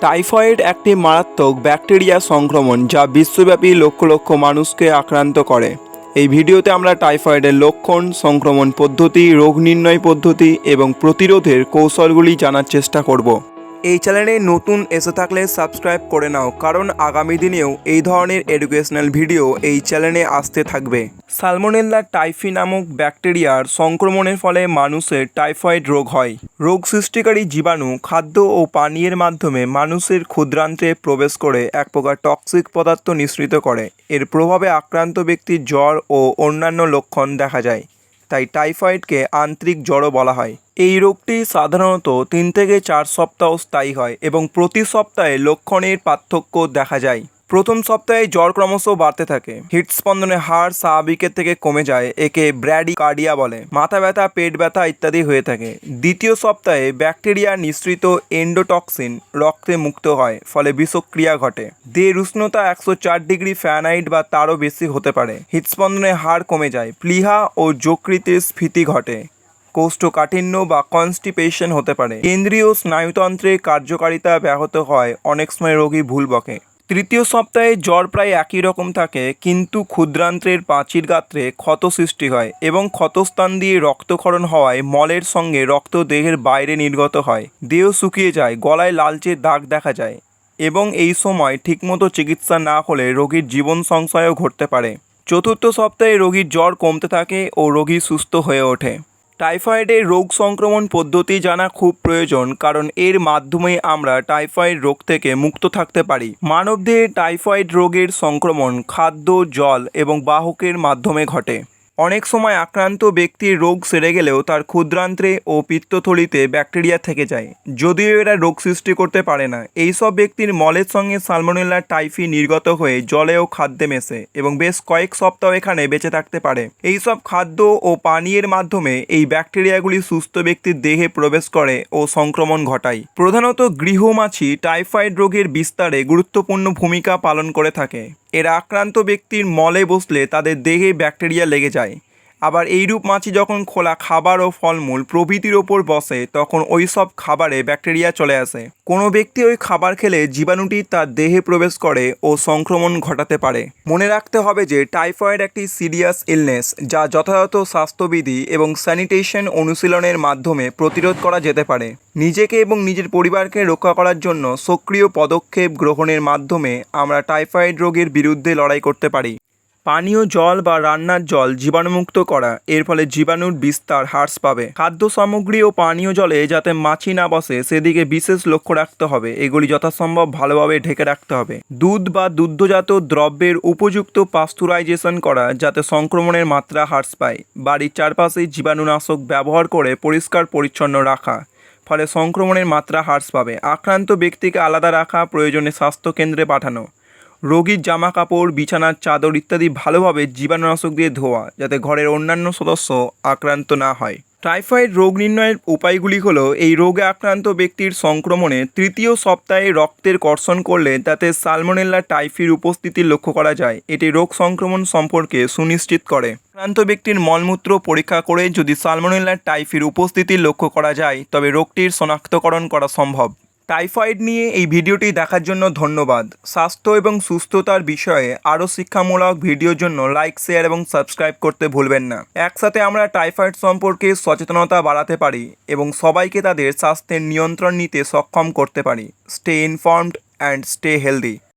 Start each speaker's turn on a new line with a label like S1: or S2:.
S1: Typhoid একটি মারাত্মক bacteria সংক্রমণ যা বিশ্বব্যাপী লক্ষ লক্ষ মানুষকে আক্রান্ত করে। এই ভিডিওতে আমরা টাইফয়েডের লক্ষণ, সংক্রমণ পদ্ধতি, রোগ নির্ণয় পদ্ধতি এবং প্রতিরোধের কৌশলগুলি জানার চেষ্টা করব। এই চ্যানেলে নতুন এসে থাকলে সাবস্ক্রাইব করে নাও, কারণ আগামী দিনেও এই ধরনের এডুকেশনাল ভিডিও এই চ্যানেলে আসতে থাকবে। সালমোনেল্লা টাইফি নামক ব্যাকটেরিয়ার সংক্রমণের ফলে মানুষের টাইফয়েড রোগ হয়। রোগ সৃষ্টিকারী জীবাণু খাদ্য ও পানীয়ের মাধ্যমে মানুষের ক্ষুদ্রান্তে প্রবেশ করে এক প্রকার টক্সিক পদার্থ নিঃসৃত করে। এর প্রভাবে আক্রান্ত ব্যক্তির জ্বর ও অন্যান্য লক্ষণ দেখা যায়। তাই টাইফয়েডকে আন্তরিক জ্বরও বলা হয়। এই রোগটি সাধারণত তিন থেকে চার সপ্তাহ স্থায়ী হয় এবং প্রতি সপ্তাহে লক্ষণের পার্থক্য দেখা যায়। প্রথম সপ্তাহে জ্বর ক্রমশ বাড়তে থাকে। হৃদস্পন্দনের হার স্বাভাবিকের থেকে কমে যায়, একে ব্র্যাডি কার্ডিয়া বলে। মাথা ব্যথা, পেট ব্যথা ইত্যাদি হয়ে থাকে। দ্বিতীয় সপ্তাহে ব্যাকটেরিয়া নিঃসৃত এন্ডোটক্সিন রক্তে মুক্ত হয়, ফলে বিষক্রিয়া ঘটে। দেহের উষ্ণতা একশো চার ডিগ্রি ফ্যানাইট বা তারও বেশি হতে পারে। হৃদস্পন্দনের হার কমে যায়, প্লিহা ও যকৃতের স্ফীতি ঘটে। কোষ্ঠকাঠিন্য বা কনস্টিপেশন হতে পারে। কেন্দ্রীয় স্নায়ুতন্ত্রের কার্যকারিতা ব্যাহত হয়, অনেক সময় রোগী ভুল বকে। তৃতীয় সপ্তাহে জ্বর প্রায় একই রকম থাকে, কিন্তু ক্ষুদ্রান্ত্রের পাঁচির গাত্রে ক্ষত সৃষ্টি হয় এবং ক্ষতস্থান দিয়ে রক্তক্ষরণ হওয়ায় মলের সঙ্গে রক্ত দেহের বাইরে নির্গত হয়। দেহ শুকিয়ে যায়, গলায় লালচে দাগ দেখা যায় এবং এই সময় ঠিকমতো চিকিৎসা না হলে রোগীর জীবন সংশয়ও ঘটতে পারে। চতুর্থ সপ্তাহে রোগীর জ্বর কমতে থাকে ও রোগী সুস্থ হয়ে ওঠে। টাইফয়েডের রোগ সংক্রমণ পদ্ধতি জানা খুব প্রয়োজন, কারণ এর মাধ্যমে আমরা টাইফয়েড রোগ থেকে মুক্ত থাকতে পারি। মানবদেহে টাইফয়েড রোগের সংক্রমণ খাদ্য, জল এবং বাহকের মাধ্যমে ঘটে। অনেক সময় আক্রান্ত ব্যক্তির রোগ সেরে গেলেও তার ক্ষুদ্রান্ত্রে ও পিত্তথলিতে ব্যাকটেরিয়া থেকে যায়। যদিও এরা রোগ সৃষ্টি করতে পারে না এই সব ব্যক্তির মলের সঙ্গে সালমোনেলা টাইফি নির্গত হয়ে জলে ও খাদ্যে মেশে এবং বেশ কয়েক সপ্তাহ এখানে বেঁচে থাকতে পারে। এই সব খাদ্য ও পানীয়ের মাধ্যমে এই ব্যাকটেরিয়াগুলি সুস্থ ব্যক্তির দেহে প্রবেশ করে ও সংক্রমণ ঘটায়। প্রধানত গৃহমাছি টাইফয়েড রোগের বিস্তারে গুরুত্বপূর্ণ ভূমিকা পালন করে থাকে। এরা আক্রান্ত ব্যক্তির মলে বসলে তাদের দেহে ব্যাকটেরিয়া লেগে যায়। আবার এইরূপ মাছি যখন খোলা খাবার ও ফলমূল প্রভৃতির ওপর বসে, তখন ওই সব খাবারে ব্যাকটেরিয়া চলে আসে। কোনো ব্যক্তি ওই খাবার খেলে জীবাণুটি তার দেহে প্রবেশ করে ও সংক্রমণ ঘটাতে পারে। মনে রাখতে হবে যে, টাইফয়েড একটি সিরিয়াস ইলনেস যা যথাযথ স্বাস্থ্যবিধি এবং স্যানিটেশন অনুশীলনের মাধ্যমে প্রতিরোধ করা যেতে পারে। নিজেকে এবং নিজের পরিবারকে রক্ষা করার জন্য সক্রিয় পদক্ষেপ গ্রহণের মাধ্যমে আমরা টাইফয়েড রোগের বিরুদ্ধে লড়াই করতে পারি। পানীয় জল বা রান্নার জল জীবাণুমুক্ত করা, এর ফলে জীবাণুর বিস্তার হ্রাস পাবে। খাদ্য সামগ্রী ও পানীয় জলে যাতে মাছি না বসে, সেদিকে বিশেষ লক্ষ্য রাখতে হবে। এগুলি যথাসম্ভব ভালোভাবে ঢেকে রাখতে হবে। দুধ বা দুগ্ধজাত দ্রব্যের উপযুক্ত পাস্তুরাইজেশন করা, যাতে সংক্রমণের মাত্রা হ্রাস পায়। বাড়ির চারপাশে জীবাণুনাশক ব্যবহার করে পরিষ্কার পরিচ্ছন্ন রাখা, ফলে সংক্রমণের মাত্রা হ্রাস পাবে। আক্রান্ত ব্যক্তিকে আলাদা রাখা, প্রয়োজনে স্বাস্থ্যকেন্দ্রে পাঠানো। রোগীর জামা কাপড় বিছানার চাদর ইত্যাদি ভালোভাবে জীবাণুনাশক দিয়ে ধোয়া, যাতে ঘরের অন্যান্য সদস্য আক্রান্ত না হয়। টাইফয়েড রোগ নির্ণয়ের উপায়গুলি হলো, এই রোগে আক্রান্ত ব্যক্তির সংক্রমণে তৃতীয় সপ্তাহে রক্তের কর্ষণ করলে তাতে সালমোনেল্লা টাইফির উপস্থিতি লক্ষ্য করা যায়। এটি রোগ সংক্রমণ সম্পর্কে সুনিশ্চিত করে। আক্রান্ত ব্যক্তির মলমূত্র পরীক্ষা করে যদি সালমোনেল্লা টাইফির উপস্থিতি লক্ষ্য করা যায়, তবে রোগটির শনাক্তকরণ করা সম্ভব। টাইফয়েড নিয়ে এই ভিডিওটি দেখার জন্য ধন্যবাদ। স্বাস্থ্য এবং সুস্থতার বিষয়ে আরও শিক্ষামূলক ভিডিওর জন্য লাইক, শেয়ার এবং সাবস্ক্রাইব করতে ভুলবেন না। একসাথে আমরা টাইফয়েড সম্পর্কে সচেতনতা বাড়াতে পারি এবং সবাইকে তাদের স্বাস্থ্যের নিয়ন্ত্রণ নিতে সক্ষম করতে পারি। Stay informed and stay healthy.